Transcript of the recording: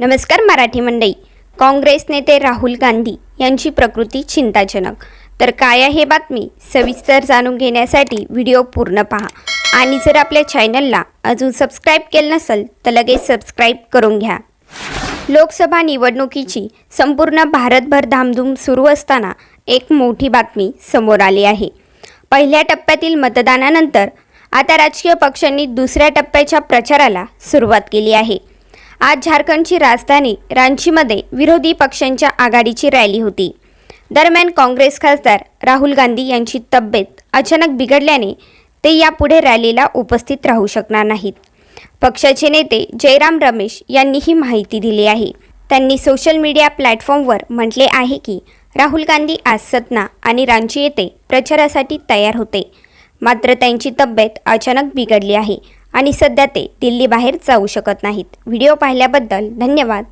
नमस्कार मराठी मंडळी. काँग्रेस नेते राहुल गांधी यांची प्रकृती चिंताजनक. तर काय आहे बातमी? सविस्तर जाणून घेण्यासाठी व्हिडिओ पूर्ण पहा. आणि जर आपल्या चॅनलला अजून सबस्क्राईब केलं नसेल तर लगेच सबस्क्राईब करून घ्या. लोकसभा निवडणुकीची संपूर्ण भारतभर धामधूम सुरू असताना एक मोठी बातमी समोर आली आहे. पहिल्या टप्प्यातील मतदानानंतर आता राजकीय पक्षांनी दुसऱ्या टप्प्याच्या प्रचाराला सुरुवात केली आहे. आज झारखंडची राजधानी रांचीमध्ये विरोधी पक्षांच्या आघाडीची रॅली होती. दरम्यान काँग्रेस खासदार राहुल गांधी यांची तब्येत अचानक बिघडल्याने ते यापुढे रॅलीला उपस्थित राहू शकणार नाहीत. पक्षाचे नेते जयराम रमेश यांनी ही माहिती दिली आहे. त्यांनी सोशल मीडिया प्लॅटफॉर्मवर म्हटले आहे की राहुल गांधी आज सतना आणि रांची येथे प्रचारासाठी तयार होते. मात्र त्यांची तब्येत अचानक बिघडली आहे. आणि सध्या ते दिल्लीबाहेर जाऊ शकत नाहीत. व्हिडिओ पाहिल्याबद्दल धन्यवाद.